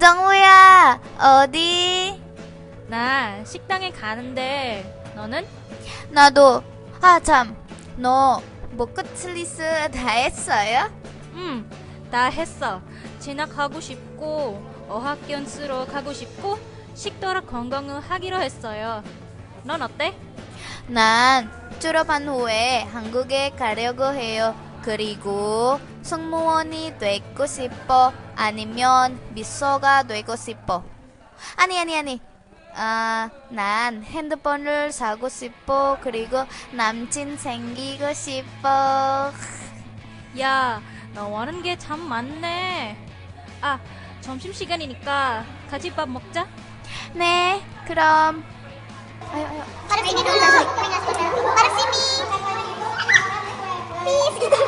정우야, 어디? 나 식당에 가는데 너는? 나도. 아, 참. 너, 버킷리스트 다 했어요? 응, 다 했어. 진학하고 싶고 어학연 쓰러 가고 싶고 식도락 건강을 하기로 했어요. 넌 어때? 난 졸업한 후에 한국에 가려고 해요. 그리고 승무원이 되고 싶어. 아니면 미소가 되고 싶어. 아니, 아니, 아니. 아, 난 핸드폰을 사고 싶어. 그리고 남친 생기고 싶어. 야, 너 원하는 게 참 많네. 아, 점심시간이니까 같이 밥 먹자. 네, 그럼. 아유, 아유. Dulu. Parang sini. Please.